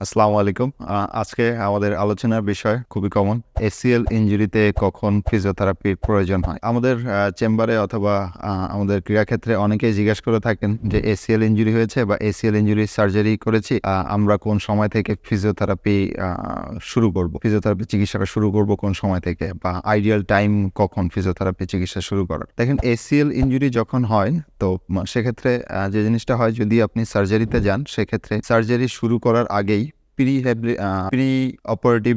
আসসালামু আলাইকুম। আজকে আমাদের আলোচনার বিষয় খুবই কমন এসিএল ইঞ্জুরিতে কখন ফিজিওথেরাপির প্রয়োজন হয়? আমাদের চেম্বারে অথবা আমাদের ক্রীড়াক্ষেত্রে অনেকেই জিজ্ঞেস করে থাকেন যে এসিএল ইঞ্জুরি হয়েছে বা এসিএল ইঞ্জুরি সার্জারি করেছি আমরা কোন সময় থেকে ফিজিওথেরাপি শুরু করব? ফিজিওথেরাপি চিকিৎসাটা শুরু করব কোন সময় থেকে? বা আইডিয়াল টাইম কখন ফিজিওথেরাপি চিকিৎসা শুরু করার? দেখেন এসিএল ইঞ্জুরি যখন হয়, তো সেক্ষেত্রে যে জিনিসটা হয়, যদি আপনি সার্জারিতে যান, সেক্ষেত্রে সার্জারি শুরু করার আগেই প্রি প্রি অপারেটিভ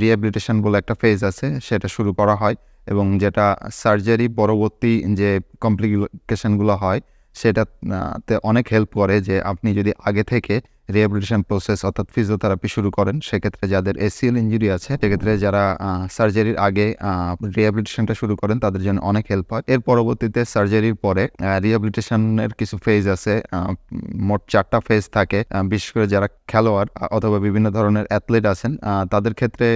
রিহ্যাবিলিটেশন বলে একটা ফেজ আছে, সেটা শুরু করা হয় এবং যেটা সার্জারি পরবর্তী যে কমপ্লিকেশনগুলো হয়, সেটাতে অনেক হেল্প করে যে আপনি যদি আগে থেকে রিহ্যাবিলিটেশন প্রসেস অর্থাৎ ফিজিওথেরাপি শুরু করেন, সেক্ষেত্রে যাদের এসিএল ইঞ্জুরি আছে, সেক্ষেত্রে যারা সার্জারির আগে রিহ্যাবিলিটেশনটা শুরু করেন, তাদের জন্য অনেক হেল্প হয়। এর পরবর্তীতে সার্জারির পরে রিহ্যাবিলিটেশনের কিছু ফেজ আছে মোট চারটা ফেজ থাকে বিশেষ করে যারা খেলোয়াড় অথবা বিভিন্ন ধরনের অ্যাথলেট আছেন তাদের ক্ষেত্রে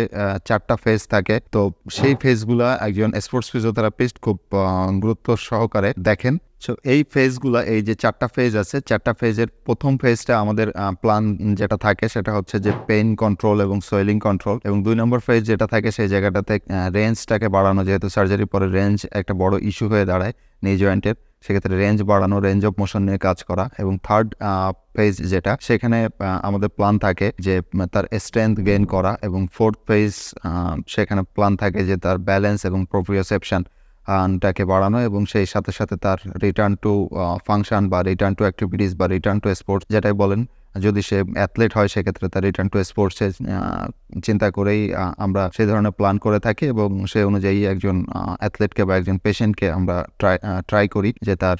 চারটা ফেজ থাকে। তো সেই ফেজগুলা একজন স্পোর্টস ফিজিওথেরাপিস্ট খুব গুরুত্ব সহকারে দেখেন। সো এই ফেজগুলা এই যে চারটা ফেজ আছে, চারটা ফেজের প্রথম ফেজটা আমাদের প্ল্যান যেটা থাকে সেটা হচ্ছে যে পেইন কন্ট্রোল এবং সোয়েলিং কন্ট্রোল এবং দুই নম্বর ফেজ যেটা থাকে সেই জায়গাটাতে রেঞ্জটাকে বাড়ানো, যেহেতু সার্জারির পরে রেঞ্জ একটা বড় ইস্যু হয়ে দাঁড়ায় নি জয়েন্টের সেক্ষেত্রে রেঞ্জ বাড়ানো রেঞ্জ অফ মোশন নিয়ে কাজ করা এবং থার্ড ফেজ যেটা, সেখানে আমাদের প্ল্যান থাকে যে তার স্ট্রেংথ গেইন করা এবং ফোর্থ ফেজ সেখানে প্ল্যান থাকে যে তার ব্যালেন্স এবং প্রোপ্রিওসেপশন টাকে বাড়ানো এবং সেই সাথে সাথে তার রিটার্ন টু ফাংশন বা রিটার্ন টু অ্যাক্টিভিটিস বা রিটার্ন টু স্পোর্টস যেটাই বলেন, যদি সে অ্যাথলেট হয় সেক্ষেত্রে তার রিটার্ন টু স্পোর্টসে চিন্তা করেই আমরা সেই ধরনের প্ল্যান করে থাকি এবং সে অনুযায়ী একজন অ্যাথলেটকে বা একজন পেশেন্টকে আমরা ট্রাই ট্রাই করি যে তার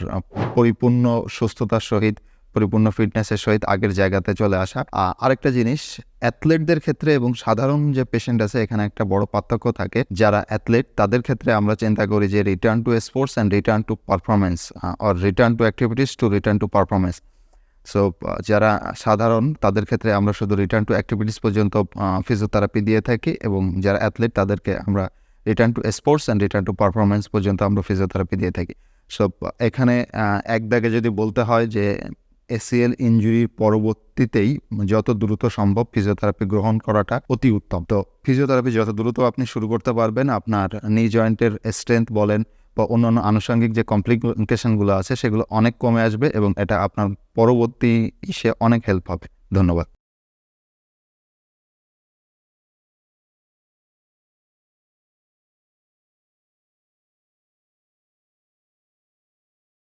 পরিপূর্ণ সুস্থতার সহিত, পরিপূর্ণ ফিটনেসের সহিত আগের জায়গাতে চলে আসা। আরেকটা জিনিস অ্যাথলেটদের ক্ষেত্রে এবং সাধারণ যে পেশেন্ট আছে, এখানে একটা বড় পার্থক্য থাকে। যারা অ্যাথলেট, তাদের ক্ষেত্রে আমরা চিন্তা করি যে return to sports and return to performance or return to activities to return to performance so যারা সাধারণ, তাদের ক্ষেত্রে আমরা শুধু রিটার্ন টু অ্যাক্টিভিটিস পর্যন্ত ফিজিওথেরাপি দিয়ে থাকি এবং যারা অ্যাথলেট, তাদেরকে আমরা return to sports and return to performance পর্যন্ত আমরা ফিজিওথেরাপি দিয়ে থাকি। সো এখানে এক দাগে যদি বলতে হয় যে এসিএল ইঞ্জুরির পরবর্তীতেই যত দ্রুত সম্ভব ফিজিওথেরাপি গ্রহণ করাটা অতি উত্তম। তো ফিজিওথেরাপি যত দ্রুত আপনি শুরু করতে পারবেন, আপনার নি জয়েন্টের স্ট্রেংথ বলেন বা অন্যান্য আনুষঙ্গিক যে কমপ্লিকেশনগুলো আছে, সেগুলো অনেক কমে আসবে এবং এটা আপনার পরবর্তী ইসে অনেক হেল্প হবে। ধন্যবাদ।